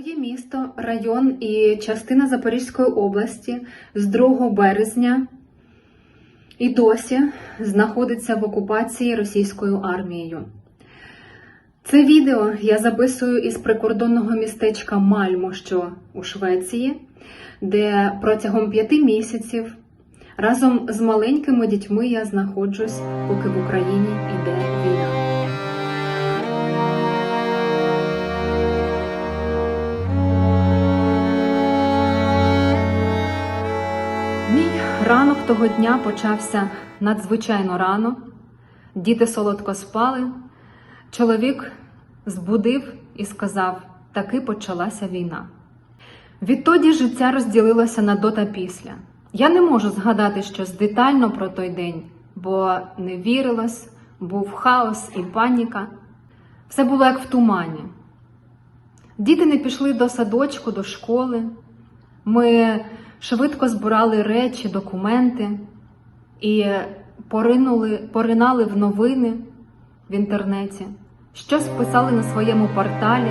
Моє місто, район і частина Запорізької області з 2 березня і досі знаходиться в окупації російською армією. Це відео я записую із прикордонного містечка Мальмо, що у Швеції, де протягом п'яти місяців разом з маленькими дітьми я знаходжусь, поки в Україні йде війна. Ранок того дня почався надзвичайно рано. Діти солодко спали. Чоловік збудив і сказав: таки почалася війна. Відтоді життя розділилося на до та після. Я не можу згадати щось детально про той день, бо не вірилось, був хаос і паніка. Все було як в тумані. Діти не пішли до садочку, до школи. Ми швидко збирали речі, документи і поринули, поринали в новини в інтернеті, щось писали на своєму порталі.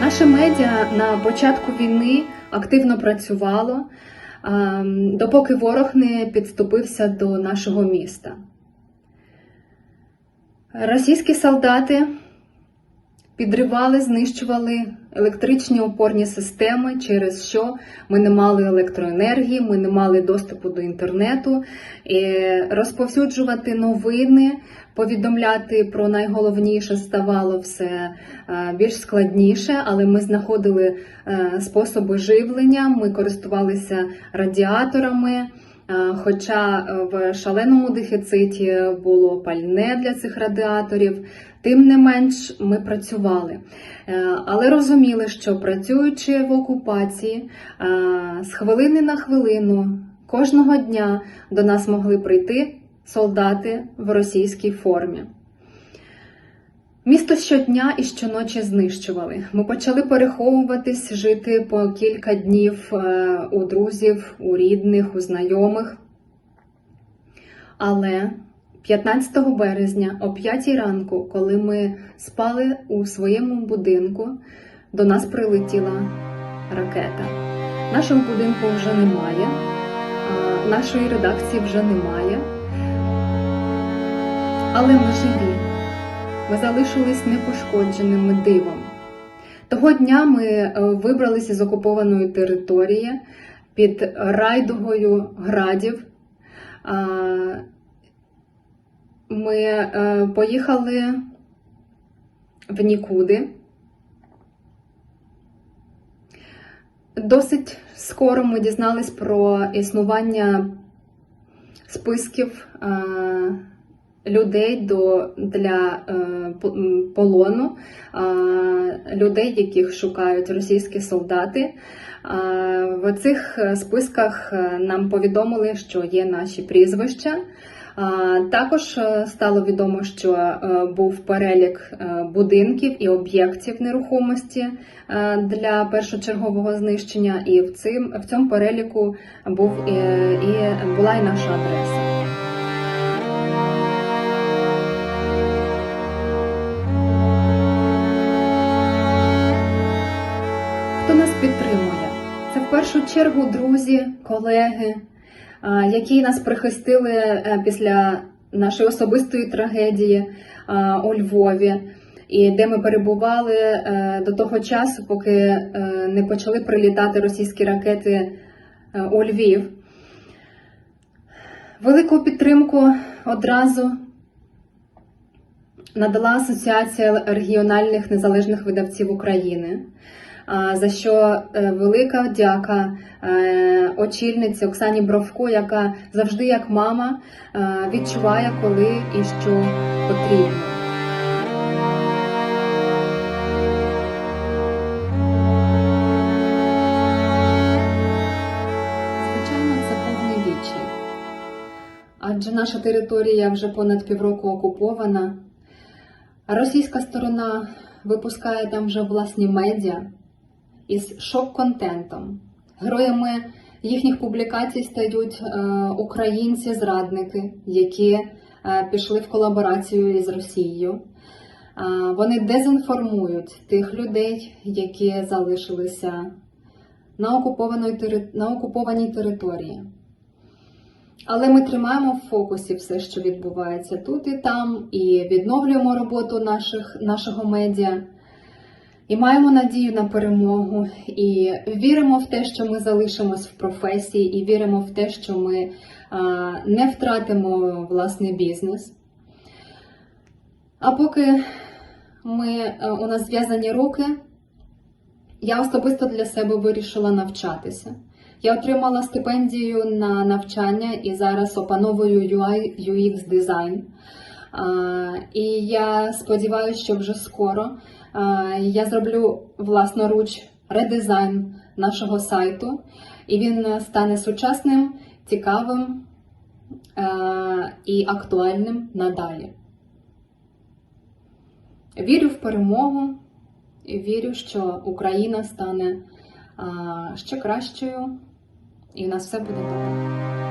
Наше медіа на початку війни активно працювало, ем, допоки ворог не підступився до нашого міста. Російські солдати підривали, знищували електричні опорні системи, через що ми не мали електроенергії, ми не мали доступу до інтернету, і розповсюджувати новини, повідомляти про найголовніше ставало все е, більш складніше, але ми знаходили е, способи живлення, ми користувалися радіаторами. Е, Хоча в шаленому дефіциті було пальне для цих радіаторів, тим не менш ми працювали. Е, Але розуміли, що працюючи в окупації, е, з хвилини на хвилину кожного дня до нас могли прийти солдати в російській формі. Місто щодня і щоночі знищували. Ми почали переховуватись, жити по кілька днів е, у друзів, у рідних, у знайомих. Але 15 березня о 5 ранку, коли ми спали у своєму будинку, до нас прилетіла ракета. Нашого будинку вже немає, нашої редакції вже немає. Але ми живі. Ми залишились непошкодженими дивом. Того дня ми е, вибралися з окупованої території під райдугою градів. Ми е, поїхали в нікуди. Досить скоро ми дізнались про існування списків людей до, для е, полону, людей, яких шукають російські солдати. В цих е, списках е, нам повідомили, що є наші прізвища. Також стало відомо, що був перелік будинків і об'єктів нерухомості для першочергового знищення, і в в цьому переліку був і, і була і наша адреса. Чергу друзі, колеги, які нас прихистили е, після нашої особистої трагедії у Львові, і де ми перебували е, до того часу, поки е, не почали прилітати російські ракети е, у Львів. Велику підтримку одразу надала Асоціація регіональних незалежних видавців України. За що е, велика дяка е, очільниці Оксані Бровко, яка завжди як мама е, відчуває, коли і що потрібно. Адже наша територія вже понад півроку окупована. Російська сторона випускає там вже власні медіа із шок-контентом, героями їхніх публікацій стають е, українці-зрадники, які е, пішли в колаборацію із Росією. А, Вони дезінформують тих людей, які залишилися на окупованій території. Але ми тримаємо в фокусі все, що відбувається тут і там, і відновлюємо роботу наших, нашого медіа, і маємо надію на перемогу, і віримо в те, що ми залишимось в професії, і віримо в те, що ми не втратимо власний бізнес. А поки ми, е, у нас зв'язані руки, я особисто для себе вирішила навчатися. Я отримала стипендію на навчання і зараз опановую UI, UX дизайн. І я сподіваюся, що вже скоро я зроблю власноруч редизайн нашого сайту, і він стане сучасним, цікавим е, і актуальним надалі. Вірю в перемогу і вірю, що Україна стане ще кращою, і в нас все буде добре.